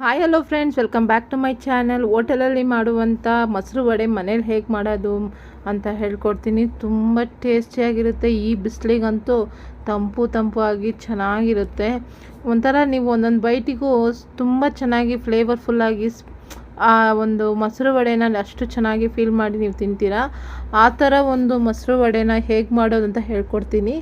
Hi hello friends welcome back to my channel ಹೋಟೆಲಲ್ಲಿ ಮಾಡುವಂಥ ಮೊಸರು ವಡೆ ಮನೇಲಿ ಹೇಗೆ ಮಾಡೋದು ಅಂತ ಹೇಳ್ಕೊಡ್ತೀನಿ. ತುಂಬ ಟೇಸ್ಟಿಯಾಗಿರುತ್ತೆ. ಈ ಬಿಸಿಲಿಗಂತೂ ತಂಪು ತಂಪು ಆಗಿ ಚೆನ್ನಾಗಿರುತ್ತೆ. ಒಂಥರ ನೀವು ಒಂದೊಂದು ಬೈಟಿಗೂ ತುಂಬ ಚೆನ್ನಾಗಿ ಫ್ಲೇವರ್ಫುಲ್ಲಾಗಿ ಆ ಒಂದು ಮೊಸರು ವಡೆನ ಅಷ್ಟು ಚೆನ್ನಾಗಿ ಫೀಲ್ ಮಾಡಿ ನೀವು ತಿಂತೀರಾ? ಆ ಥರ ಒಂದು ಮೊಸರು ವಡೆನ ಹೇಗೆ ಮಾಡೋದು ಅಂತ ಹೇಳ್ಕೊಡ್ತೀನಿ.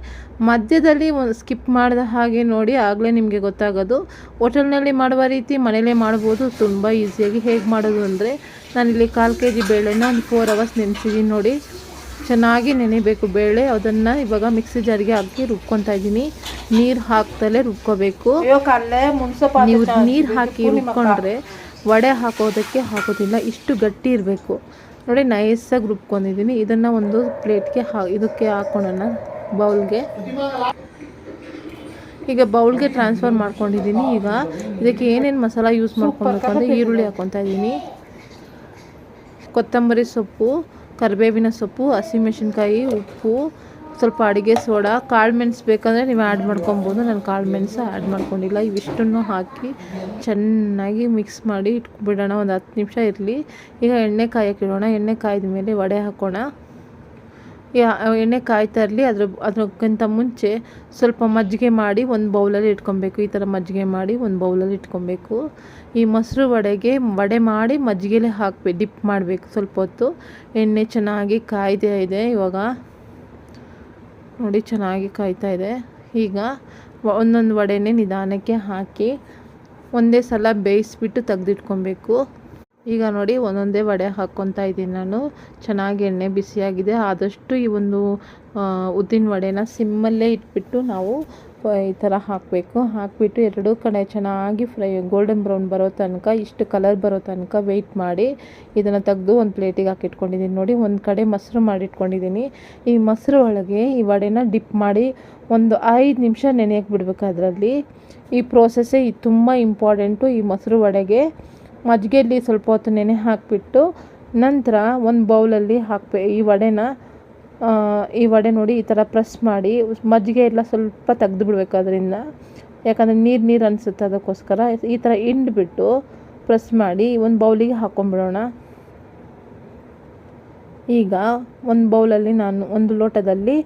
ಮಧ್ಯದಲ್ಲಿ ಒಂದು ಸ್ಕಿಪ್ ಮಾಡಿದ ಹಾಗೆ ನೋಡಿ ಆಗಲೇ ನಿಮಗೆ ಗೊತ್ತಾಗೋದು. ಹೋಟೆಲ್ನಲ್ಲಿ ಮಾಡುವ ರೀತಿ ಮನೆಯಲ್ಲೇ ಮಾಡ್ಬೋದು. ತುಂಬ ಈಸಿಯಾಗಿ ಹೇಗೆ ಮಾಡೋದು ಅಂದರೆ ನಾನಿಲ್ಲಿ ಕಾಲು ಕೆ ಜಿ ಬೇಳೆನ ಒಂದು ಫೋರ್ ಅವರ್ಸ್ ನೆನೆಸಿದ್ದೀನಿ ನೋಡಿ. ಚೆನ್ನಾಗಿ ನೆನೆಬೇಕು ಬೇಳೆ. ಅದನ್ನು ಇವಾಗ ಮಿಕ್ಸಿ ಜಾರಿಗೆ ಹಾಕಿ ರುಬ್ಕೊತಾ ಇದ್ದೀನಿ. ನೀರು ಹಾಕ್ತಲೇ ರುಬ್ಕೋಬೇಕು. ನೀವು ನೀರು ಹಾಕಿ ರುಬ್ಕೊಂಡ್ರೆ ವಡೆ ಹಾಕೋದಕ್ಕೆ ಹಾಕೋದಿಲ್ಲ ಇಷ್ಟು ಗಟ್ಟಿ ಇರಬೇಕು. ನೋಡಿ ನೈಸಾಗಿ ರುಬ್ಕೊಂಡಿದ್ದೀನಿ. ಇದನ್ನು ಒಂದು ಪ್ಲೇಟ್ಗೆ ಹಾ ಇದಕ್ಕೆ ಹಾಕೊಳ್ಳೋಣ ಬೌಲ್ಗೆ. ಈಗ ಬೌಲ್ಗೆ ಟ್ರಾನ್ಸ್ಫರ್ ಮಾಡ್ಕೊಂಡಿದ್ದೀನಿ. ಈಗ ಇದಕ್ಕೆ ಏನೇನು ಮಸಾಲ ಯೂಸ್ ಮಾಡ್ಕೊಬೇಕು ಅಂದರೆ ಈರುಳ್ಳಿ ಹಾಕೊತಾ ಇದ್ದೀನಿ. ಕೊತ್ತಂಬರಿ ಸೊಪ್ಪು ಕರಿಬೇವಿನ ಸೊಪ್ಪು ಹಸಿಮೆಣ್ಸಿನ್ಕಾಯಿ ಉಪ್ಪು ಸ್ವಲ್ಪ ಅಡುಗೆ ಸೋಡಾ, ಕಾಳು ಮೆಣಸು ಬೇಕಂದರೆ ನೀವು ಆ್ಯಡ್ ಮಾಡ್ಕೊಬೋದು. ನಾನು ಕಾಳು ಮೆಣಸು ಆ್ಯಡ್ ಮಾಡ್ಕೊಂಡಿಲ್ಲ. ಇವಿಷ್ಟನ್ನು ಹಾಕಿ ಚೆನ್ನಾಗಿ ಮಿಕ್ಸ್ ಮಾಡಿ ಇಟ್ಬಿಡೋಣ. ಒಂದು ಹತ್ತು ನಿಮಿಷ ಇರಲಿ. ಈಗ ಎಣ್ಣೆ ಕಾಯಕ್ಕೆ ಇಡೋಣ. ಎಣ್ಣೆ ಕಾಯ್ದ ಮೇಲೆ ವಡೆ ಹಾಕೋಣ. ಎಣ್ಣೆ ಕಾಯ್ತಾ ಇರಲಿ. ಅದ್ರ ಅದಕ್ಕಿಂತ ಮುಂಚೆ ಸ್ವಲ್ಪ ಮಜ್ಜಿಗೆ ಮಾಡಿ ಒಂದು ಬೌಲಲ್ಲಿ ಇಟ್ಕೊಬೇಕು. ಈ ಥರ ಮಜ್ಜಿಗೆ ಮಾಡಿ ಒಂದು ಬೌಲಲ್ಲಿ ಇಟ್ಕೊಬೇಕು. ಈ ಮೊಸರು ವಡೆಗೆ ವಡೆ ಮಾಡಿ ಮಜ್ಜಿಗೆಲೆ ಹಾಕಬೇಕು ಡಿಪ್ ಮಾಡಬೇಕು ಸ್ವಲ್ಪ ಹೊತ್ತು. ಎಣ್ಣೆ ಚೆನ್ನಾಗಿ ಕಾಯ್ದೇ ಇದೆ ಇವಾಗ. ನೋಡಿ, ಚೆನ್ನಾಗಿ ಕಾಯ್ತಾ ಇದೆ. ಈಗ ಒಂದೊಂದು ವಡೆನೇ ನಿಧಾನಕ್ಕೆ ಹಾಕಿ ಒಂದೇ ಸಲ ಬೇಯಿಸ್ಬಿಟ್ಟು ತೆಗೆದಿಟ್ಕೊಬೇಕು. ಈಗ ನೋಡಿ, ಒಂದೊಂದೇ ವಡೆ ಹಾಕ್ಕೊತಾ ಇದ್ದೀನಿ ನಾನು. ಚೆನ್ನಾಗಿ ಎಣ್ಣೆ ಬಿಸಿಯಾಗಿದೆ. ಆದಷ್ಟು ಈ ಒಂದು ಉದ್ದಿನ ವಡೆನ ಸಿಮ್ಮಲ್ಲೇ ಇಟ್ಬಿಟ್ಟು ನಾವು ಈ ಥರ ಹಾಕಬೇಕು. ಹಾಕಿಬಿಟ್ಟು ಎರಡೂ ಕಡೆ ಚೆನ್ನಾಗಿ ಫ್ರೈ ಗೋಲ್ಡನ್ ಬ್ರೌನ್ ಬರೋ ತನಕ, ಇಷ್ಟು ಕಲರ್ ಬರೋ ತನಕ ವೆಯ್ಟ್ ಮಾಡಿ ಇದನ್ನು ತೆಗೆದು ಒಂದು ಪ್ಲೇಟಿಗೆ ಹಾಕಿಟ್ಕೊಂಡಿದ್ದೀನಿ ನೋಡಿ, ಒಂದು ಕಡೆ ಮೊಸರು ಮಾಡಿಟ್ಕೊಂಡಿದ್ದೀನಿ ಈ ಮೊಸರು ಒಳಗೆ ಈ ವಡೆನ ಡಿಪ್ ಮಾಡಿ ಒಂದು ಐದು ನಿಮಿಷ ನೆನೆಯಕ್ಕೆ ಬಿಡಬೇಕು ಅದರಲ್ಲಿ. ಈ ಪ್ರೋಸೆಸ್ಸೇ ತುಂಬ ಇಂಪಾರ್ಟೆಂಟು ಈ ಮೊಸರು ವಡೆಗೆ. ಮಜ್ಜಿಗೆಯಲ್ಲಿ ಸ್ವಲ್ಪ ಹೊತ್ತು ನೆನೆ ಹಾಕಿಬಿಟ್ಟು ನಂತರ ಒಂದು ಬೌಲಲ್ಲಿ ಹಾಕಬೇ ಈ ವಡೆನ ಈ ವಡೆ ನೋಡಿ ಈ ಥರ ಪ್ರೆಸ್ ಮಾಡಿ ಮಜ್ಜಿಗೆ ಎಲ್ಲ ಸ್ವಲ್ಪ ತೆಗೆದು ಬಿಡಬೇಕು ಅದರಿಂದ. ಯಾಕಂದರೆ ನೀರು ನೀರು ಅನಿಸುತ್ತೆ ಅದಕ್ಕೋಸ್ಕರ. ಈ ಥರ ಹಿಂಡ್ಬಿಟ್ಟು ಪ್ರೆಸ್ ಮಾಡಿ ಒಂದು ಬೌಲಿಗೆ ಹಾಕ್ಕೊಂಬಿಡೋಣ ಈಗ ಒಂದು ಬೌಲಲ್ಲಿ ನಾನು ಒಂದು ಲೋಟದಲ್ಲಿ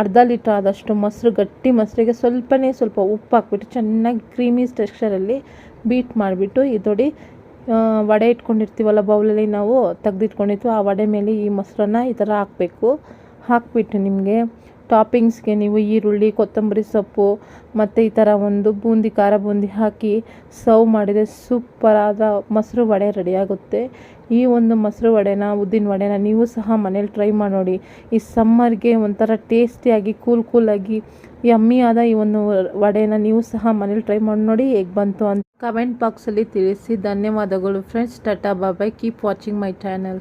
ಅರ್ಧ ಲೀಟ್ರ್ ಆದಷ್ಟು ಮೊಸರು, ಗಟ್ಟಿ ಮೊಸರಿಗೆ ಸ್ವಲ್ಪನೇ ಸ್ವಲ್ಪ ಉಪ್ಪು ಹಾಕ್ಬಿಟ್ಟು ಚೆನ್ನಾಗಿ ಕ್ರೀಮಿ ಟೆಕ್ಸ್ಚರಲ್ಲಿ ಬೀಟ್ ಮಾಡಿಬಿಟ್ಟು ಇದೊಡಿ ವಡೆ ಇಟ್ಕೊಂಡಿರ್ತೀವಲ್ಲ ಬೌಲಲ್ಲಿ ನಾವು ತೆಗೆದಿಟ್ಕೊಂಡಿರ್ತೀವಿ, ಆ ವಡೆ ಮೇಲೆ ಈ ಮೊಸರನ್ನ ಈ ಥರ ಹಾಕಬೇಕು. ಹಾಕಿಬಿಟ್ಟು ನಿಮಗೆ ಟಾಪಿಂಗ್ಸ್ಗೆ ನೀವು ಈರುಳ್ಳಿ, ಕೊತ್ತಂಬರಿ ಸೊಪ್ಪು ಮತ್ತು ಈ ಥರ ಒಂದು ಬೂಂದಿ, ಖಾರ ಬೂಂದಿ ಹಾಕಿ ಸರ್ವ್ ಮಾಡಿದರೆ ಸೂಪರಾದ ಮೊಸರು ವಡೆ ರೆಡಿಯಾಗುತ್ತೆ ಈ ಒಂದು ಮೊಸರು ವಡೆನ, ಉದ್ದಿನ ವಡೆನ ನೀವು ಸಹ ಮನೇಲಿ ಟ್ರೈ ಮಾಡಿ. ನೋಡಿ ಈ ಸಮ್ಮರ್ಗೆ ಒಂಥರ ಟೇಸ್ಟಿಯಾಗಿ, ಕೂಲ್ ಕೂಲಾಗಿ ಆದ ಈ ಒಂದು ವಡೆನ ನೀವು ಸಹ ಮನೇಲಿ ಟ್ರೈ ಮಾಡಿ ನೋಡಿ ಹೇಗೆ ಬಂತು ಅಂತ ಕಮೆಂಟ್ ಬಾಕ್ಸಲ್ಲಿ ತಿಳಿಸಿ. ಧನ್ಯವಾದಗಳು friends tata bye bye keep watching my channel